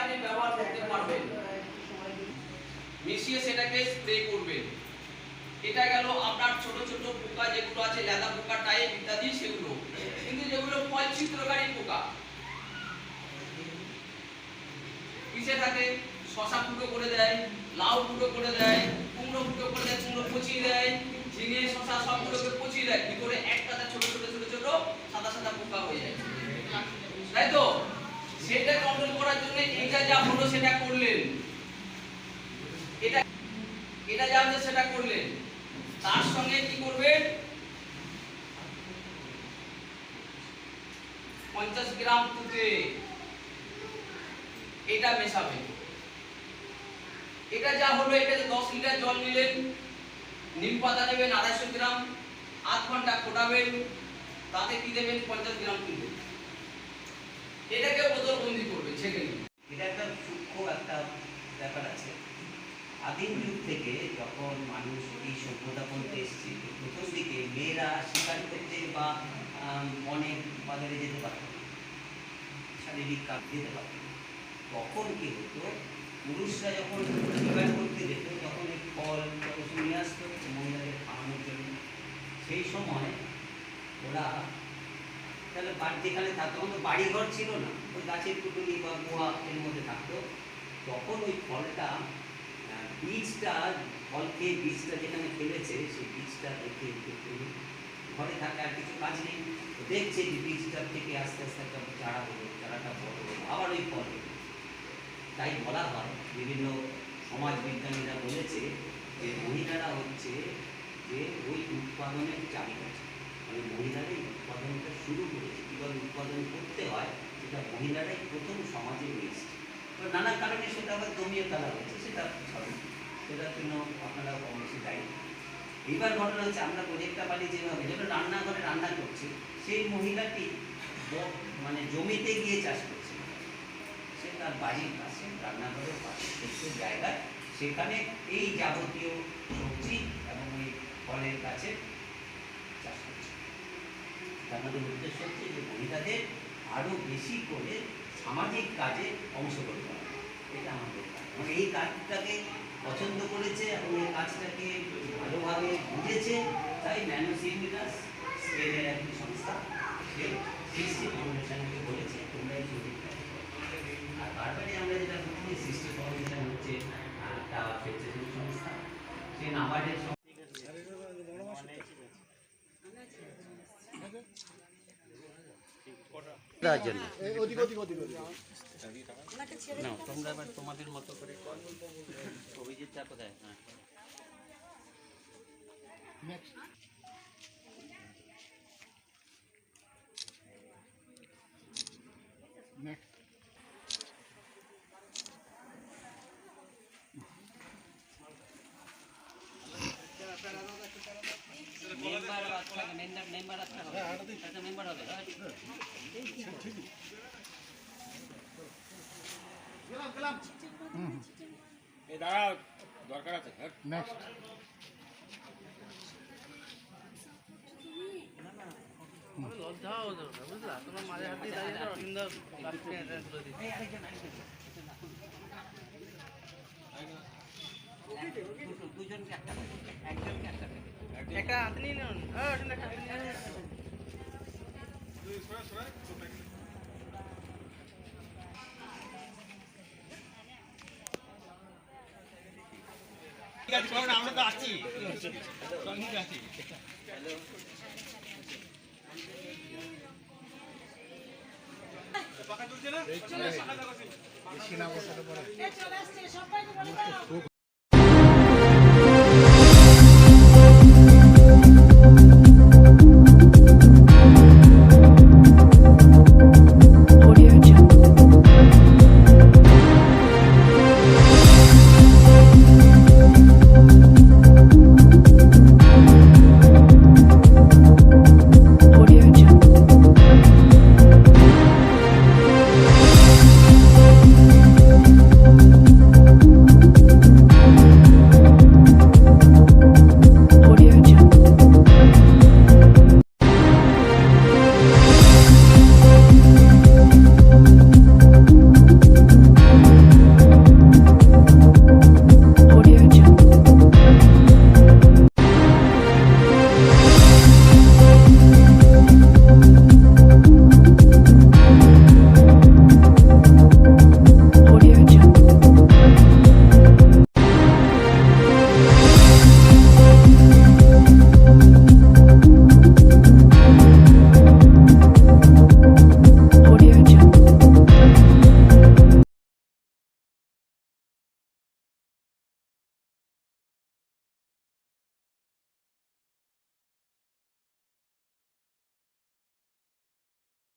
মানে ব্যবহার করতে পারবেন। মিশিয়ে স্প্রে করবেন। এটা গেল আপনার ছোট ছোট পোকা যেগুলো আছে, লেদা পোকা, টাইপ ইত্যাদি, সেগুলো। কিন্তু যেগুলো ফল চিত্রকারী পোকা কিসে থাকে, শশা ফুটো করে দেয়, লাউ ফুটো করে দেয়, কুমড়ো ফুটো করে দেয়, কুমড়ো পচিয়ে দেয়, ঝিঙে, শশা সবগুলোকে পচিয়ে দেয়, কি করে এক কাতা ছোট ছোট ছোট ছোট, সাদা সাদা পোকা হয়ে যায়। তাই তো? সেটা কন্ট্রোল করার জন্য এটা যা হলো সেটা করলেন। এটা এটা যা হচ্ছে সেটা করলেন। তার সঙ্গে কি করবেন পঞ্চাশ গ্রাম তুতে। এটা মেশাবেন এটা যা হলো এটাতে দশ লিটার জল নিলেন, নিম পাতা নেবেন আড়াইশো গ্রাম, আধ ঘণ্টা ফোটাবেন, তাতে কি দেবেন? পঞ্চাশ গ্রাম তুলবেন এটাকে বোতলবন্দি করবেন নিন। এটা একটা সূক্ষ্ম একটা ব্যাপার আছে। আদিম যুগ থেকে যখন মানুষ এই সভ্যতা বলতে এসছে প্রথম দিকে মেয়েরা শিকার করতে বা বনে বাজারে যেতে পারত শারীরিক কাজ যেতে পারত তখন কি হতো? পুরুষরা যখন শিকার করতে যেত, তখন এই ফল ওষুধ নিয়ে আসতো মহিলাদের খাওয়ানোর জন্য। সেই সময় ওরা তাহলে বাড়ি যেখানে থাকতো, তখন তো বাড়ি ঘর ছিল না। ওই গাছের কুটুলি বা গুহা এর মধ্যে থাকতো। তখন ওই ফলটা বীজটা, ফল খেয়ে বীজটা যেখানে ফেলেছে, সেই বীজটা রেখে ঘরে থাকে, আর কিছু কাজ নেই। দেখছে যে বীজটার থেকে আস্তে আস্তে একটা চারা হলো, চারাটা বড় হলো, আবার ওই ফল হলো। তাই বলা হয়, বিভিন্ন সমাজ বিজ্ঞানীরা বলেছে যে মহিলারা হচ্ছে যে ওই উৎপাদনের চাবিকাঠি। মানে মহিলারাই উৎপাদনটা শুরু করেছে, কীভাবে উৎপাদন করতে হয় সেটা মহিলারাই প্রথম সমাজে এসছে। তো নানা কারণে সেটা আবার দমিয়ে ফেলা হয়েছে সেটা স্বাভাবিক। সেটার জন্য আপনারা কম বেশি দায়ী। এইবার ঘটনা হচ্ছে, আমরা প্রজেক্টটা পারি যেভাবে যেটা রান্নাঘরে রান্না করছে, সেই মহিলাটি মানে জমিতে গিয়ে চাষ করছে। তার বাড়ির পাশে, রান্নাঘরের পাশে একটু জায়গায় সেখানে এই যাবতীয় সবজি এবং এই ফলের গাছে চাষ করছে আমাদের উদ্দেশ্য হচ্ছে যে মহিলাদের আরও বেশি করে সামাজিক কাজে অংশগ্রহণ করা এটা আমাদের কাজ এই কাজটাকে পছন্দ করেছে এবং এই কাজটাকে ভালোভাবে বুঝেছে, তাই ন্যানো স্কেলের একটি সংস্থা সৃষ্টি ফাউন্ডেশনকে বলেছে, তোমরা এই সুযোগটা। আর বারবারই আমরা যেটা বলছি সৃষ্টি ফাউন্ডেশন হচ্ছে একটা স্বেচ্ছাসেবী সংস্থা। সে নাবার্ডের তোমরা এবার তোমাদের মতো করে করো। অভিজিৎটা কোথায়? হ্যাঁ। মেম্বার মেম্বার মেম্বার আচ্ছা হবে একটা মেম্বার হবে হ্যাঁ এই দাঁড়াও দরকার আছে হ্যাঁ দুজনকে একটা প্যাকেট, একজনকে একটা প্যাকেট। একটা হাতে নিয়ে নিন। আমরা তো আছি। সঙ্গে